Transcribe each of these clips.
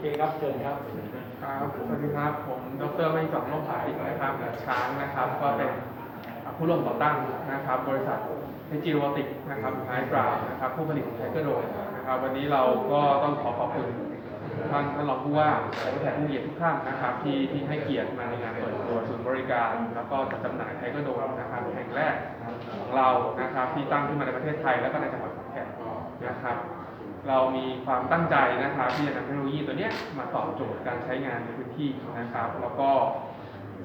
เคครับเชิญครับครับสวัสดีครับผมดรไม่สองโลกผายนะครับช้างนะครับ ก็เป็นผู้ร่วมก่อตั้งนะครับ บริษัทเอจิโรติกนะครับไฮกราวนะครับผู้ผลิตไทเกอร์โดนะครับ วันนี้เราก็ต้องขอขอบคุณท่านท่านรองผู้ว่าและแขกผู้เกียรติทุกท่านนะครับ ที่ที่ให้เกียรติมาในงานเปิดตัวศูนย์บริการ แล้วก็จัดจำหน่ายไทเกอร์โดนะครับแห่งแรกของเรานะครับ ที่ตั้งขึ้นมาในประเทศไทย และก็ในจังหวัดขอนแก่นนะครับ เรามีความตั้งใจนะครับที่จะนำเทคโนโลยีตัวเนี้ยมาตอบโจทย์การใช้งานในพื้นที่นะครับ แล้วก็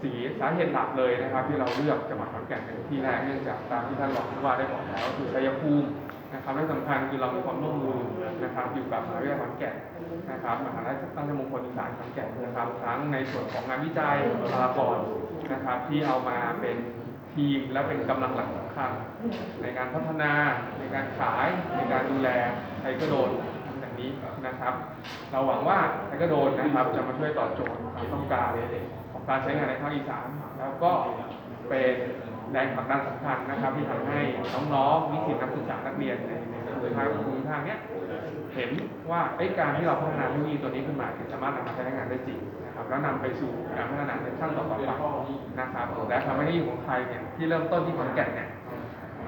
สีสาเหตุหลักเลยนะครับ ที่เราเลือกจังหวัดขอนแก่นเป็นที่แรกเนื่องจากตามที่ท่านรองผู้ว่าได้บอกแล้วคือชัยภูมินะครับและสำคัญคือเรามีความร่วมมือนะครับอยู่กับมหาวิทยาลัยขอนแก่นนะครับมหาวิทยาลัยราชมงคลอีสานขอนแก่นนะครับทั้งในส่วนของงานวิจัยบุคลากรนะครับที่เอามาเป็น ทีมและเป็นกำลังหลักสำคัญในการพัฒนาในการขายในการดูแลไทเกอร์โดนอย่างนี้นะครับ เราหวังว่าไทเกอร์โดนนะครับจะมาช่วยตอบโจทย์ความต้องการของการใช้งานในภาคอีสานแล้วก็เป็นแรงผลักดันสำคัญนะครับ ที่ทำให้น้องๆนิสิตนักศึกษานักเรียนในในภูมิภาคภูมิภาคเนี้ยเห็นว่าไอ้การที่เราพัฒนาเทคโนโลยีตัวนี้ขึ้นมาสามารถนำมาใช้งานได้จริง ครับแล้วนำไปสู่การพัฒนาในขั้นต่อไปนะครับและทำให้เทคโนโลยีของไทยเนี่ยที่เริ่มต้นที่ขอนแก่นเนี่ย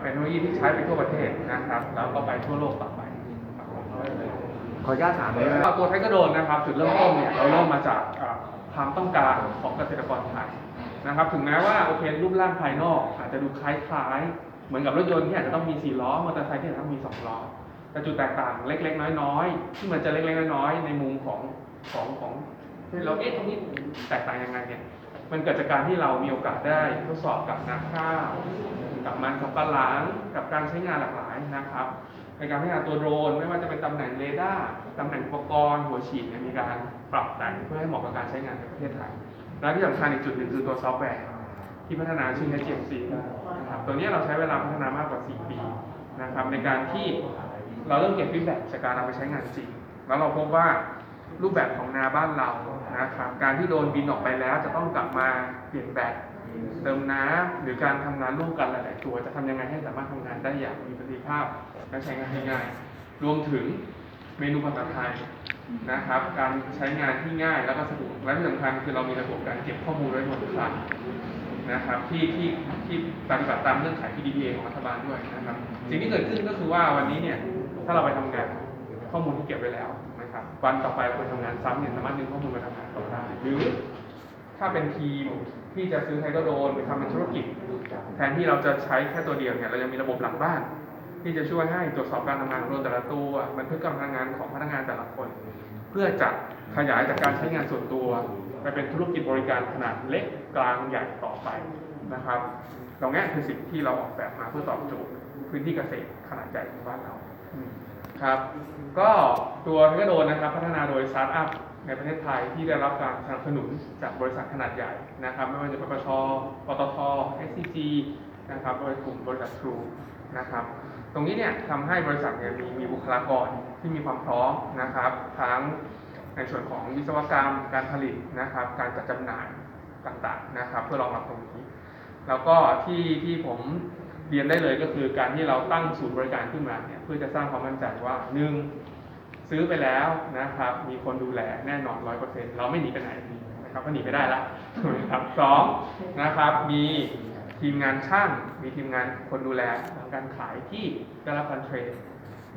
เป็นเทคโนโลยีที่ใช้ไปทั่วประเทศนะครับ แล้วก็ไปทั่วโลกต่อไปขออนุญาตถามเลยนะก็ตัวไทยกระโดนนะครับจุดเริ่มต้นเนี่ยเราเริ่มมาจากเอ่อความต้องการของเกษตรกรไทยนะครับ ถึงแม้ว่าโอเครูปร่างภายนอกอาจจะดูคล้ายๆ เหมือนกับรถยนต์ที่อาจจะต้องมี 4 ล้อ มอเตอร์ไซค์ที่อาจจะต้องมี 2 ล้อ แต่จุดแตกต่างเล็กๆ น้อยๆ ที่มันจะเล็กๆ น้อยๆ ในมุมของของของ เราเอ๊ะตรงนี้แตกต่างยังไงเนี่ยมันเกิดจากการที่เรามีโอกาสได้ทดสอบกับนาข้าวกับมันสับปะหลังกับการใช้งานหลากหลายนะครับในการพัฒนาตัวโดรนไม่ว่าจะเป็นตำแหน่งเรดาร์ตำแหน่งอุปกรณ์หัวฉีดมีการปรับแต่งเพื่อให้เหมาะกับการใช้งานในประเทศไทย และที่สำคัญอีกจุดหนึ่งคือตัวซอฟต์แวร์ที่พัฒนาชื่อ HGMC นะครับตัวนี้เราใช้เวลาพัฒนามากกว่า 4 ปีนะครับในการที่เราเริ่มเก็บฟีดแบ็กจากการเอาไปใช้งานจริง แล้วเราพบว่า รูปแบบของนาบ้านเรานะครับการที่โดนบินออกไปแล้วจะต้องกลับมาเปลี่ยนแบตเติมน้ำหรือการทำงานร่วมกันหลาย ๆ ตัว จะทำยังไงให้สามารถทำงานได้อย่างมีประสิทธิภาพและใช้งานง่ายๆรวมถึงเมนูภาษาไทยนะครับ การใช้งานที่ง่ายแล้วก็สะดวกและที่สำคัญคือเรามีระบบการเก็บข้อมูลไว้หมดทุกครั้งนะครับที่ที่ที่ปฏิบัติตามเงื่อนไข PDPA ของรัฐบาลด้วยนะครับ สิ่งที่เกิดขึ้นก็คือว่าวันนี้เนี่ยถ้าเราไปทำงานข้อมูลที่เก็บไว้แล้ว วันต่อไปเราไปทำงานซ้ำเนี่ยสามารถดึงข้อมูลมาทำงานต่อได้หรือถ้าเป็นทีมที่จะซื้อไทโดโดนหรือทำเป็นธุรกิจ แทนที่เราจะใช้แค่ตัวเดียวเนี่ยเรายังมีระบบหลังบ้าน ที่จะช่วยให้ตรวจสอบการทำงานของโดรนแต่ละตัวบันทึกการทำงานของพนักงานแต่ละคน เพื่อจะขยายจากการใช้งานส่วนตัวไปเป็นธุรกิจบริการขนาดเล็กกลางใหญ่ต่อไปนะครับตรงนี้คือสิ่งที่เราออกแบบมาเพื่อตอบโจทย์พื้นที่เกษตรขนาดใหญ่ของบ้านเรา ครับ ก็ตัวเทคโดนนะครับ พัฒนาโดยสตาร์ทอัพในประเทศไทยที่ได้รับการสนับสนุนจากบริษัทขนาดใหญ่นะครับ ไม่ว่าจะเป็นปตทปตท SCG นะครับโดยกลุ่มบริษัททรูนะครับ ตรงนี้เนี่ยทำให้บริษัทเนี่ยมีมีบุคลากรที่มีความพร้อมนะครับ ทั้งในส่วนของวิศวกรรมการผลิตนะครับ การจัดจำหน่ายต่างๆนะครับ เพื่อรองรับตรงนี้ แล้วก็ที่ที่ผม เรียนได้เลยก็คือการที่เราตั้งศูนย์บริการขึ้นมาเนี่ยเพื่อจะสร้างความมั่นใจว่าหนึ่งซื้อไปแล้วนะครับ มีคนดูแลแน่นอนร้อยเปอร์เซ็นต์เราไม่หนีไปไหนนะครับก็หนีไม่ได้ละนะครับสองนะครับ มีทีมงานช่าง มีทีมงานคนดูแลการขายที่ได้รับการเทรน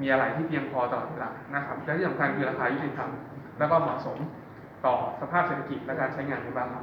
มีอะไรที่เพียงพอตลอดเวลานะครับและที่สำคัญคือราคายุติธรรมแล้วก็เหมาะสมต่อสภาพเศรษฐกิจและการใช้งานในบ้านเรา